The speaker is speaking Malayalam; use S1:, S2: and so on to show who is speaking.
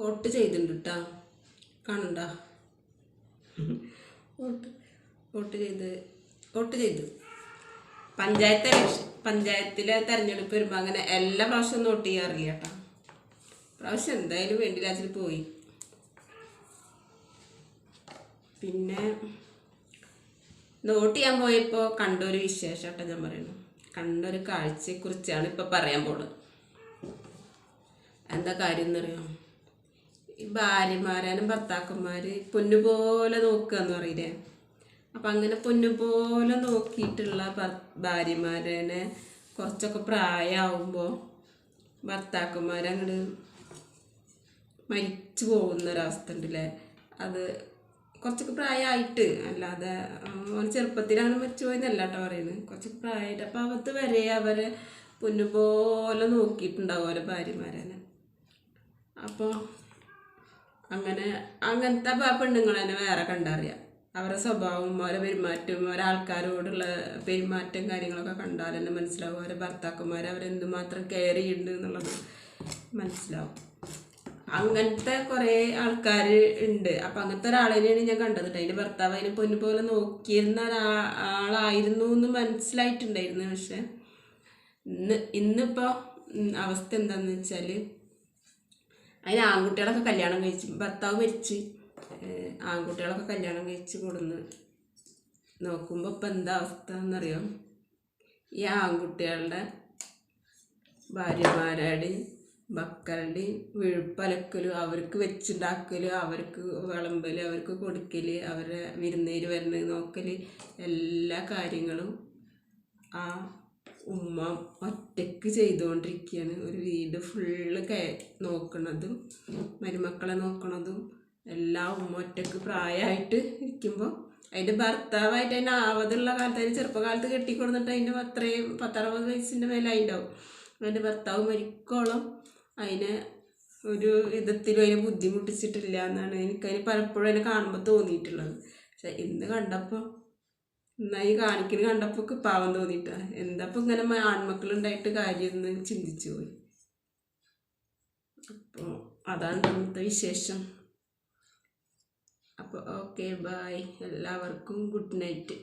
S1: വോട്ട് ചെയ്തിട്ടുണ്ട്? കേട്ടോ കാണണ്ട? വോട്ട് വോട്ട് ചെയ്ത് വോട്ട് ചെയ്തു. പഞ്ചായത്ത് ഇലക്ഷൻ പഞ്ചായത്തിലെ തെരഞ്ഞെടുപ്പ് വരുമ്പോൾ അങ്ങനെ എല്ലാ പ്രാവശ്യവും വോട്ട് ചെയ്യാറില്ല കേട്ടോ പ്രാവശ്യം എന്തായാലും വേണ്ടി രാജ്യത്ത് പോയി. പിന്നെ നോട്ട് ചെയ്യാൻ പോയപ്പോൾ കണ്ടൊരു വിശേഷം കേട്ടോ ഞാൻ പറയുന്നു. കണ്ടൊരു കാഴ്ചയെക്കുറിച്ചാണ് ഇപ്പം പറയാൻ പോണത്. എന്താ കാര്യം എന്നറിയാം? ഈ ഭാര്യമാരാനും ഭർത്താക്കന്മാർ പൊന്നുപോലെ നോക്കുക എന്ന് പറയില്ലേ? അപ്പം അങ്ങനെ പൊന്നുപോലെ നോക്കിയിട്ടുള്ള ഭാര്യമാരനെ കുറച്ചൊക്കെ പ്രായമാവുമ്പോൾ ഭർത്താക്കന്മാരങ്ങോട് മരിച്ചു പോകുന്ന ഒരവസ്ഥ ഉണ്ടല്ലേ അത് കുറച്ചൊക്കെ പ്രായമായിട്ട് അല്ലാതെ ഓൻ ചെറുപ്പത്തിലാണ് മരിച്ചു പോയെന്നല്ല കേട്ടോ പറയുന്നത് കുറച്ചൊക്കെ പ്രായമായിട്ട് അപ്പം അവത്ത് വരെ അവരെ പൊന്നുപോലെ നോക്കിയിട്ടുണ്ടാവും ഓരോ ഭാര്യമാരനെ അപ്പോൾ അങ്ങനെ അങ്ങനത്തെ പെണ്ണുങ്ങൾ തന്നെ വേറെ കണ്ടറിയാം. അവരുടെ സ്വഭാവം അവരെ പെരുമാറ്റം അവരെ ആൾക്കാരോടുള്ള പെരുമാറ്റം കാര്യങ്ങളൊക്കെ കണ്ടാൽ തന്നെ മനസ്സിലാവും. അവരെ ഭർത്താക്കന്മാർ അവരെന്തുമാത്രം കെയർ ചെയ്യുന്നുണ്ട് എന്നുള്ളത് മനസ്സിലാവും. അങ്ങനത്തെ കുറേ ആൾക്കാർ ഉണ്ട്. അപ്പം അങ്ങനത്തെ ഒരാളിനെയാണ് ഞാൻ കണ്ടത്. അതിന്റെ ഭർത്താവ് അതിനെ പൊന്നു പോലെ നോക്കിയിരുന്ന ആളായിരുന്നു എന്ന് മനസ്സിലായിട്ടുണ്ടായിരുന്നു. പക്ഷെ ഇന്ന് ഇന്നിപ്പോൾ അവസ്ഥ എന്താണെന്ന് വെച്ചാൽ അതിന് ആൺകുട്ടികളൊക്കെ കല്യാണം കഴിച്ച് ഭർത്താവ് മരിച്ച് ആൺകുട്ടികളൊക്കെ കല്യാണം കഴിച്ച് കൊടുന്ന് നോക്കുമ്പോൾ ഇപ്പം എന്താ അവസ്ഥ എന്നറിയാം? ഈ ആൺകുട്ടികളുടെ ഭാര്യമാരുടെയും മക്കളുടെയും വിഴുപ്പലക്കലും അവർക്ക് വെച്ചുണ്ടാക്കലും അവർക്ക് വിളമ്പൽ അവർക്ക് കൊടുക്കൽ അവരെ വിരുന്നേര് വരുന്നത് നോക്കൽ എല്ലാ കാര്യങ്ങളും ആ ഉമ്മ ഒറ്റയ്ക്ക് ചെയ്തുകൊണ്ടിരിക്കുകയാണ് ഒരു വീട് ഫുള്ള് കേ നോക്കണതും മരുമക്കളെ നോക്കണതും എല്ലാം ഉമ്മ ഒറ്റയ്ക്ക് പ്രായമായിട്ട് ഇരിക്കുമ്പോൾ അതിന്റെ ഭർത്താവായിട്ട് അതിന്റെ ആവതുള്ള കാലത്ത് അതിന് ചെറുപ്പകാലത്ത് കെട്ടിക്കൊടുന്നിട്ട് അതിന്റെ അത്രയും പത്തറുപത് വയസ്സിന്റെ മേലെ അതിന്റെവും അതിന്റെ ഭർത്താവ് മരിക്കോളം അതിനെ ഒരു വിധത്തിലും അതിനെ ബുദ്ധിമുട്ടിച്ചിട്ടില്ല എന്നാണ് എനിക്കതിന് പലപ്പോഴും അതിനെ കാണുമ്പോൾ തോന്നിയിട്ടുള്ളത്. പക്ഷെ ഇന്ന് കണ്ടപ്പോൾ എന്നായി കാണിക്കൽ കണ്ടപ്പോൾ പാവം തോന്നിയിട്ടാ എന്താ ഇപ്പം ഇങ്ങനെ ആൺമക്കളുണ്ടായിട്ട് കാര്യമെന്ന് ചിന്തിച്ചു പോയി. അപ്പോൾ അതാണ് ഇന്നത്തെ വിശേഷം. അപ്പോൾ ഓക്കെ ബായ് എല്ലാവർക്കും ഗുഡ് നൈറ്റ്.